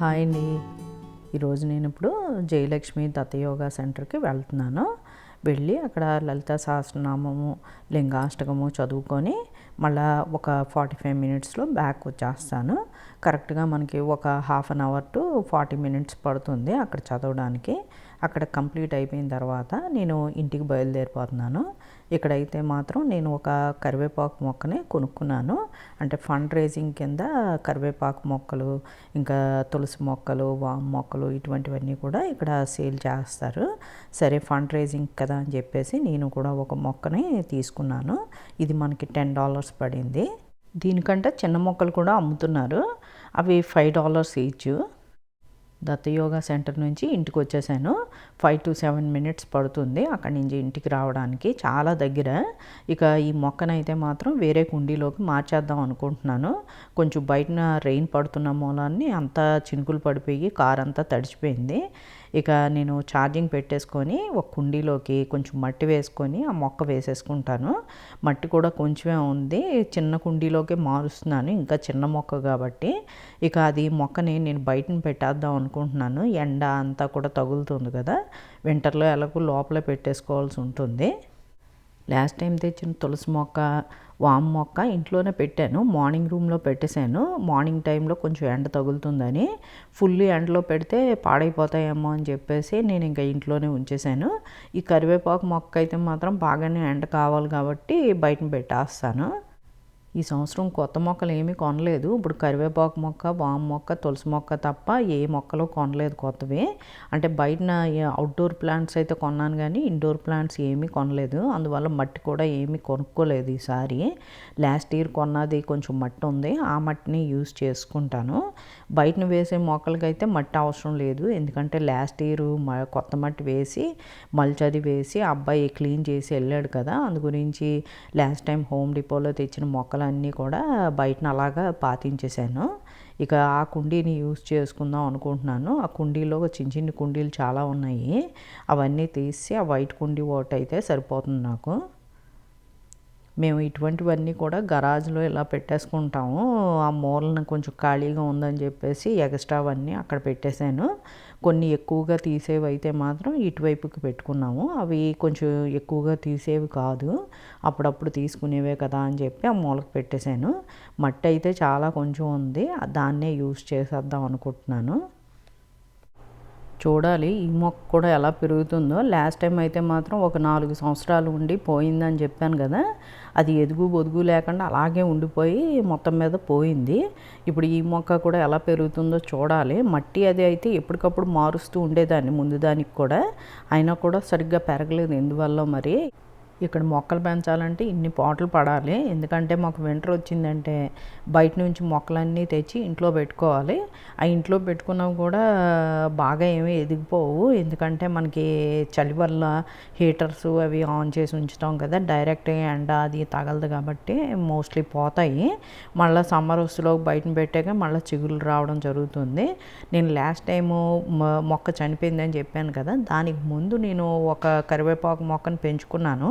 Hi అండి. ఈరోజు నేను ఇప్పుడు జయలక్ష్మి దత్తయోగా సెంటర్కి వెళ్తున్నాను. వెళ్ళి అక్కడ లలిత సహస్రనామము లింగాష్టకము చదువుకొని మళ్ళా ఒక ఫార్టీ ఫైవ్ మినిట్స్లో బ్యాక్ వచ్చేస్తాను. కరెక్ట్గా మనకి ఒక half an hour to forty minutes పడుతుంది అక్కడ చదవడానికి. అక్కడ కంప్లీట్ అయిపోయిన తర్వాత నేను ఇంటికి బయలుదేరిపోతున్నాను. ఇక్కడైతే మాత్రం నేను ఒక కరివేపాకు మొక్కని కొనుక్కున్నాను. అంటే ఫండ్ రేజింగ్ కింద కరివేపాకు మొక్కలు ఇంకా తులసి మొక్కలు వామ్ మొక్కలు ఇటువంటివన్నీ కూడా ఇక్కడ సేల్ చేస్తారు. సరే ఫండ్ రేజింగ్ కదా అని చెప్పేసి నేను కూడా ఒక మొక్కని తీసుకున్నాను. ఇది మనకి టెన్ డాలర్స్ పడింది. దీనికంటే చిన్న మొక్కలు కూడా అమ్ముతున్నారు. అవి five dollars each. Datta yoga centre నుంచి ఇంటికి వచ్చేసాను ఫైవ్ టు సెవెన్ మినిట్స్ పడుతుంది అక్కడి నుంచి ఇంటికి రావడానికి చాలా దగ్గర. ఇక ఈ మొక్కనైతే మాత్రం వేరే కుండీలోకి మార్చేద్దాం అనుకుంటున్నాను. కొంచెం బయటన రెయిన్ పడుతున్న మూలాన్ని అంతా చినుకులు పడిపోయి కార్ అంతా తడిచిపోయింది. ఇక నేను ఛార్జింగ్ పెట్టేసుకొని ఒక కుండీలోకి కొంచెం మట్టి వేసుకొని ఆ మొక్క వేసేసుకుంటాను. మట్టి కూడా కొంచెమే ఉంది. చిన్న కుండీలోకి మారుస్తున్నాను. ఇంకా చిన్న మొక్క కాబట్టి ఇక అది మొక్కని నేను బయటను పెట్టేద్దాం అనుకుంటున్నాను. ఎండ అంతా కూడా తగులుతుంది కదా. వింటర్లో ఎలాగో లోపలే పెట్టేసుకోవాల్సి ఉంటుంది. లాస్ట్ టైం తెచ్చిన తులసి మొక్క వామ్ మొక్క ఇంట్లోనే పెట్టాను. మార్నింగ్ రూమ్లో పెట్టేశాను. మార్నింగ్ టైంలో కొంచెం ఎండ తగులుతుందని ఫుల్ ఎండలో పెడితే పాడైపోతాయేమో అని చెప్పేసి నేను ఇంకా ఇంట్లోనే ఉంచేశాను. ఈ కరివేపాకు మొక్క అయితే మాత్రం బాగానే ఎండ కావాలి కాబట్టి బయటను పెట్టేస్తాను. ఈ సంవత్సరం కొత్త మొక్కలు ఏమీ కొనలేదు. ఇప్పుడు కరివేపాకు మొక్క వామ్ మొక్క తులసి మొక్క తప్ప ఏ మొక్కలు కొనలేదు కొత్తవి. అంటే బయట అవుట్డోర్ ప్లాంట్స్ అయితే కొన్నాను కానీ ఇండోర్ ప్లాంట్స్ ఏమీ కొనలేదు. అందువల్ల మట్టి కూడా ఏమీ కొనుక్కోలేదు ఈసారి. లాస్ట్ ఇయర్ కొన్నది కొంచెం మట్టి ఉంది. ఆ మట్టిని యూజ్ చేసుకుంటాను. బయటను వేసే మొక్కలకైతే మట్టి అవసరం లేదు. ఎందుకంటే లాస్ట్ ఇయర్ కొత్త మట్టి వేసి మల్చది వేసి అబ్బాయి క్లీన్ చేసి వెళ్ళాడు కదా. అందు గురించి లాస్ట్ టైం హోమ్ డిపోలో తెచ్చిన మొక్కలన్నీ కూడా బయటన అలాగా పాతించేశాను ఇక ఆ కుండీని యూజ్ చేసుకుందాం అనుకుంటున్నాను. ఆ కుండీలో చిన్న చిన్న కుండీలు చాలా ఉన్నాయి. అవన్నీ తీసి ఆ వైట్ కుండీ ఒకటి అయితే సరిపోతుంది నాకు. మేము ఇటువంటివన్నీ కూడా గరాజ్లో ఇలా పెట్టేసుకుంటాము. ఆ మూలన కొంచెం ఖాళీగా ఉందని చెప్పేసి ఎగస్ట్రావన్నీ అక్కడ పెట్టేశాను. కొన్ని ఎక్కువగా తీసేవి అయితే మాత్రం ఇటువైపుకి పెట్టుకున్నాము. అవి కొంచెం ఎక్కువగా తీసేవి కాదు. అప్పుడప్పుడు తీసుకునేవే కదా అని చెప్పి ఆ మూలకు పెట్టేశాను. మట్టి అయితే చాలా కొంచెం ఉంది. దాన్నే యూజ్ చేసేద్దాం అనుకుంటున్నాను. చూడాలి. ఈ మొక్క కూడా ఎలా పెరుగుతుందో. లాస్ట్ టైం అయితే మాత్రం ఒక నాలుగు సంవత్సరాలు ఉండి పోయిందని చెప్పాను కదా. అది ఎదుగు బొదుగు లేకుండా అలాగే ఉండిపోయి మొత్తం మీద పోయింది. ఇప్పుడు ఈ మొక్క కూడా ఎలా పెరుగుతుందో చూడాలి. మట్టి అది అయితే ఎప్పటికప్పుడు మారుస్తూ ఉండేదాన్ని ముందు దానికి కూడా. అయినా కూడా సరిగ్గా పెరగలేదు. ఎందువల్ల మరి? ఇక్కడ మొక్కలు పెంచాలంటే ఇన్ని పాటలు పడాలి. ఎందుకంటే మాకు వింటర్ వచ్చిందంటే బయట నుంచి మొక్కలన్నీ తెచ్చి ఇంట్లో పెట్టుకోవాలి. ఆ ఇంట్లో పెట్టుకున్నవి కూడా బాగా ఏమీ ఎదిగిపోవు. ఎందుకంటే మనకి చలి వల్ల హీటర్స్ అవి ఆన్ చేసి ఉంచుతాం కదా. డైరెక్ట్ ఎండ అది తగలదు కాబట్టి మోస్ట్లీ పోతాయి. మళ్ళీ సమ్మర్ వస్తులో బయట పెట్టాక మళ్ళీ చిగులు రావడం జరుగుతుంది. నేను లాస్ట్ టైము మొక్క చనిపోయిందని చెప్పాను కదా. దానికి ముందు నేను ఒక కరివేపాకు మొక్కను పెంచుకున్నాను.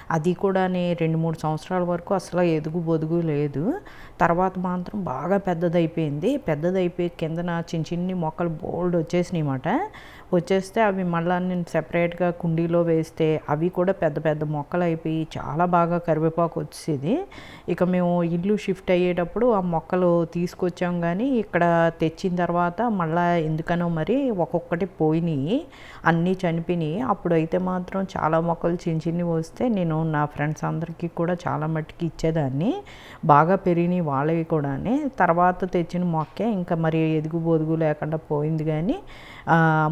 అది కూడా రెండు మూడు సంవత్సరాల వరకు అసలు ఎదుగు బొదుగు లేదు. తర్వాత మాత్రం బాగా పెద్దదైపోయింది. పెద్దదైపోయి కిందన చిన్న చిన్ని మొక్కలు బోల్డ్ వచ్చేసినాయి అన్నమాట. వచ్చేస్తే అవి మళ్ళీ నేను సెపరేట్గా కుండీలో వేస్తే అవి కూడా పెద్ద పెద్ద మొక్కలు అయిపోయి చాలా బాగా కరివేపాకు వచ్చేది ఇక మేము ఇల్లు షిఫ్ట్ అయ్యేటప్పుడు ఆ మొక్కలు తీసుకొచ్చాం కానీ ఇక్కడ తెచ్చిన తర్వాత మళ్ళీ ఎందుకనో మరి ఒక్కొక్కటి పోయినాయి. అన్నీ చనిపోయినాయి. అప్పుడు అయితే మాత్రం చాలా మొక్కలు చిన్న చిన్నవి వస్తే నేను నా ఫ్రెండ్స్ అందరికీ కూడా చాలా మట్టుకి ఇచ్చేదాన్ని. బాగా పెరిగినాయి వాళ్ళవి కూడా తర్వాత తెచ్చిన మొక్కే ఇంకా మరి ఎదుగు బొదుగు లేకుండా పోయింది కానీ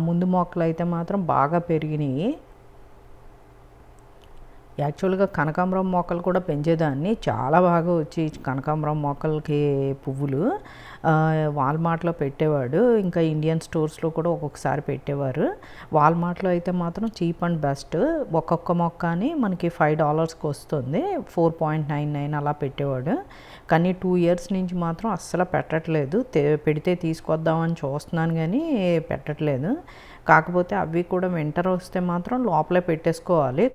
ముందు మొక్కలు అయితే మాత్రం బాగా పెరిగినాయి. యాక్చువల్గా కనకాంబరం మొక్కలు కూడా పెంచేదాన్ని. చాలా బాగా వచ్చి కనకాంబరం మొక్కలకి పువ్వులు. వాల్మార్ట్లో పెట్టేవాడు. ఇంకా ఇండియన్ స్టోర్స్లో కూడా ఒక్కొక్కసారి పెట్టేవారు. వాల్మార్ట్లో అయితే మాత్రం చీప్ అండ్ బెస్ట్. ఒక్కొక్క మొక్క అని మనకి ఫైవ్ డాలర్స్కి వస్తుంది. ఫోర్ పాయింట్ నైన్ నైన్ అలా పెట్టేవాడు. కానీ టూ ఇయర్స్ నుంచి మాత్రం అస్సలు పెట్టట్లేదు. పెడితే తీసుకొద్దామని చూస్తున్నాను కానీ పెట్టట్లేదు. కాకపోతే అవి కూడా వింటర్ వస్తే మాత్రం లోపలే పెట్టేసుకోవాలి.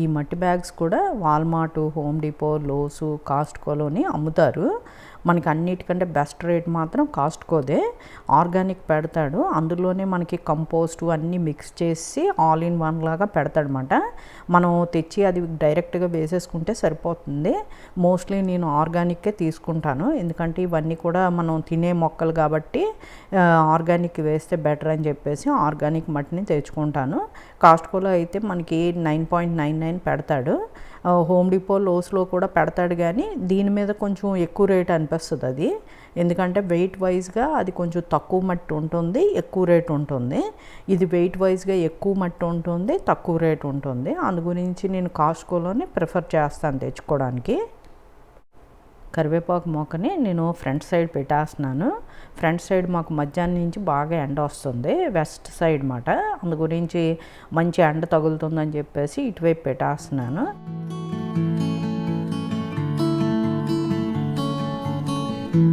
ఈ మట్టి బ్యాగ్స్ కూడా వాల్మార్ట్ హోమ్ డిపో లోసు కాస్ట్కోలోని అమ్ముతారు. మనకి అన్నిటికంటే బెస్ట్ రేట్ మాత్రం కాస్ట్కోదే ఆర్గానిక్ పెడతాడు. అందులోనే మనకి కంపోస్ట్ అన్నీ మిక్స్ చేసి ఆల్ ఇన్ వన్ లాగా పెడతాడనమాట మనం తెచ్చి అది డైరెక్ట్గా వేసేసుకుంటే సరిపోతుంది. మోస్ట్లీ నేను ఆర్గానిక్కే తీసుకుంటాను. ఎందుకంటే ఇవన్నీ కూడా మనం తినే మొక్కలు కాబట్టి ఆర్గానిక్ వేస్తే బెటర్ అని చెప్పేసి ఆర్గానిక్ మట్టిని తెచ్చుకుంటాను. కాస్ట్కోలో అయితే మనకి నైన్ పాయింట్ నైన్ నైన్ పెడతాడు. హోమ్ డిపో లోస్లో కూడా పెడతాడు కానీ దీని మీద కొంచెం ఎక్కువ రేట్ అనిపిస్తుంది అది. ఎందుకంటే వెయిట్ వైజ్గా అది కొంచెం తక్కువ మట్టి ఉంటుంది ఎక్కువ రేట్ ఉంటుంది. ఇది వెయిట్ వైజ్గా ఎక్కువ మట్టి ఉంటుంది తక్కువ రేట్ ఉంటుంది. అందు గురించి నేను కాస్కోలోనే ప్రిఫర్ చేస్తాను తెచ్చుకోవడానికి. కరివేపాకు మొక్కని నేను ఫ్రంట్ సైడ్ పెట్టేస్తున్నాను. ఫ్రంట్ సైడ్ మాకు మధ్యాహ్నం నుంచి బాగా ఎండ వస్తుంది వెస్ట్ సైడ్ మాట. అందు గురించి మంచి ఎండ తగులుతుందని చెప్పేసి ఇటువైపు పెట్టేస్తున్నాను. కొత్త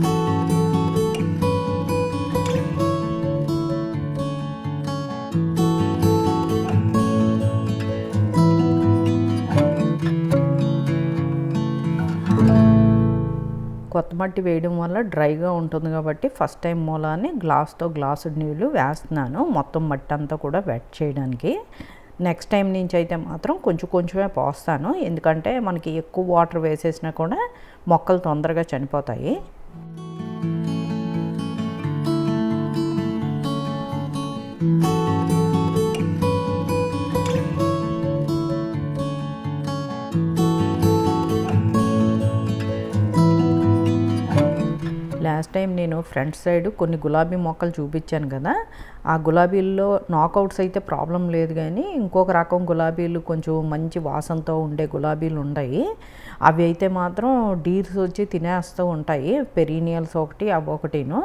మట్టి వేయడం వల్ల డ్రైగా ఉంటుంది కాబట్టి ఫస్ట్ టైం మూలాన్ని గ్లాస్తో గ్లాసు నీళ్ళు వేస్తున్నాను. మొత్తం మట్టి అంతా కూడా వెట్ చేయడానికి. నెక్స్ట్ టైం నుంచి అయితే మాత్రం కొంచెం కొంచెమే పోస్తాను. ఎందుకంటే మనకి ఎక్కువ వాటర్ వేసేసినా కూడా మొక్కలు తొందరగా చనిపోతాయి. లాస్ట్ టైం నేను ఫ్రంట్ సైడ్ కొన్ని గులాబీ మొక్కలు చూపించాను కదా ఆ గులాబీల్లో నాకౌట్స్ అయితే ప్రాబ్లం లేదు కానీ ఇంకొక రకం గులాబీలు కొంచెం మంచి వాసనతో ఉండే గులాబీలు ఉన్నాయి అవి అయితే మాత్రం డీర్స్ వచ్చి తినేస్తూ ఉంటాయి. పెరీనియల్స్ ఒకటి అవి ఒకటిను.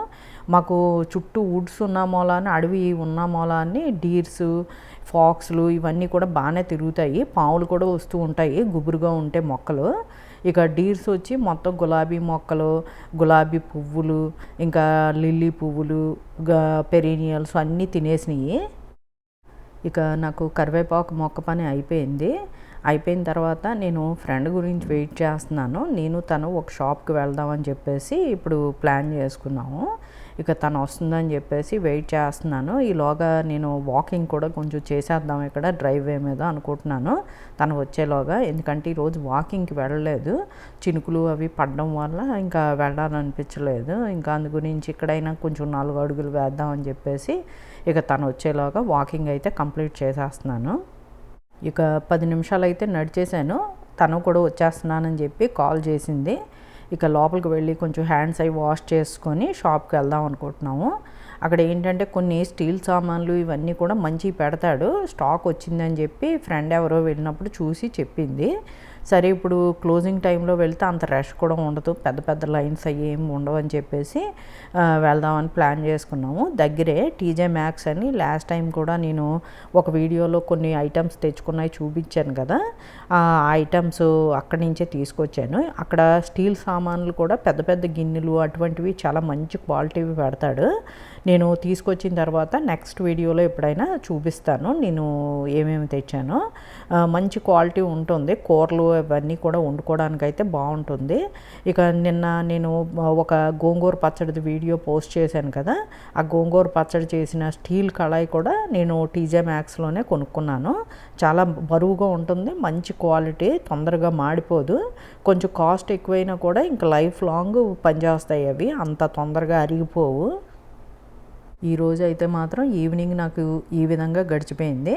మాకు చుట్టూ వుడ్స్ ఉన్న మూలాన్ని అడవి ఉన్న మూలాన్ని డీర్స్ ఫాక్స్లు ఇవన్నీ కూడా బాగానే తిరుగుతాయి. పాములు కూడా వస్తూ ఉంటాయి గుబురుగా ఉంటే మొక్కలు. ఇక డీర్స్ వచ్చి మొత్తం గులాబీ మొక్కలు గులాబీ పువ్వులు ఇంకా లిల్లీ పువ్వులు పెరీనియల్స్ అన్నీ తినేసినాయి. ఇక నాకు కరివేపాకు మొక్క పని అయిపోయింది. అయిపోయిన తర్వాత నేను ఫ్రెండ్ గురించి వెయిట్ చేస్తున్నాను. నేను తను ఒక షాప్కి వెళ్దామని చెప్పేసి ఇప్పుడు ప్లాన్ చేసుకున్నాము. ఇక తను వస్తుందని చెప్పేసి వెయిట్ చేస్తున్నాను. ఈలోగా నేను వాకింగ్ కూడా కొంచెం చేసేద్దాం ఇక్కడ డ్రైవే మీద అనుకుంటున్నాను. తను వచ్చేలోగా ఎందుకంటే ఈరోజు వాకింగ్కి వెళ్ళలేదు. చినుకులు అవి పడడం వల్ల ఇంకా వెళ్ళాలనిపించలేదు. ఇంకా అందు గురించి ఇక్కడైనా కొంచెం నాలుగు అడుగులు వేద్దామని చెప్పేసి ఇక తను వచ్చేలోగా వాకింగ్ అయితే కంప్లీట్ చేసేస్తున్నాను. ఇక పది నిమిషాలు అయితే నడిచేశాను. తను కూడా వచ్చేస్తున్నానని చెప్పి కాల్ చేసింది. ఇక లోపలికి వెళ్ళి కొంచెం హ్యాండ్స్ అవి వాష్ చేసుకొని షాప్కి వెళ్దాం అనుకుంటున్నాము. అక్కడ ఏంటంటే కొన్ని స్టీల్ సామాన్లు ఇవన్నీ కూడా మంచి పెడతాడు. స్టాక్ వచ్చిందని చెప్పి ఫ్రెండ్ ఎవరో వెళ్ళినప్పుడు చూసి చెప్పింది. సరే ఇప్పుడు క్లోజింగ్ టైంలో వెళ్తే అంత రష్ కూడా ఉండదు. పెద్ద పెద్ద లైన్స్ అవి ఏమి ఉండవు అని చెప్పేసి వెళ్దామని ప్లాన్ చేసుకున్నాము. దగ్గరే టీజే మ్యాక్స్ అని లాస్ట్ టైం కూడా నేను ఒక వీడియోలో కొన్ని ఐటమ్స్ తెచ్చుకున్నాయి చూపించాను కదా. ఆ ఐటమ్స్ అక్కడి నుంచే తీసుకొచ్చాను. అక్కడ స్టీల్ సామాన్లు కూడా పెద్ద పెద్ద గిన్నెలు అటువంటివి చాలా మంచి క్వాలిటీవి పెడతాడు. నేను తీసుకొచ్చిన తర్వాత నెక్స్ట్ వీడియోలో ఎప్పుడైనా చూపిస్తాను. నేను ఏమేమి తెచ్చానో. మంచి క్వాలిటీ ఉంటుంది. కూరలు ఇవన్నీ కూడా వండుకోవడానికి అయితే బాగుంటుంది. ఇక నిన్న నేను ఒక గోంగూర పచ్చడి వీడియో పోస్ట్ చేశాను కదా ఆ గోంగూర పచ్చడి చేసిన స్టీల్ కళాయి కూడా నేను టీజే మ్యాక్స్లోనే కొనుక్కున్నాను. చాలా బరువుగా ఉంటుంది మంచి క్వాలిటీ తొందరగా మాడిపోదు. కొంచెం కాస్ట్ ఎక్కువైనా కూడా ఇంకా లైఫ్ లాంగ్ పనిచేస్తాయి అవి అంత తొందరగా అరిగిపోవు. ఈరోజు అయితే మాత్రం ఈవినింగ్ నాకు ఈ విధంగా గడిచిపోయింది.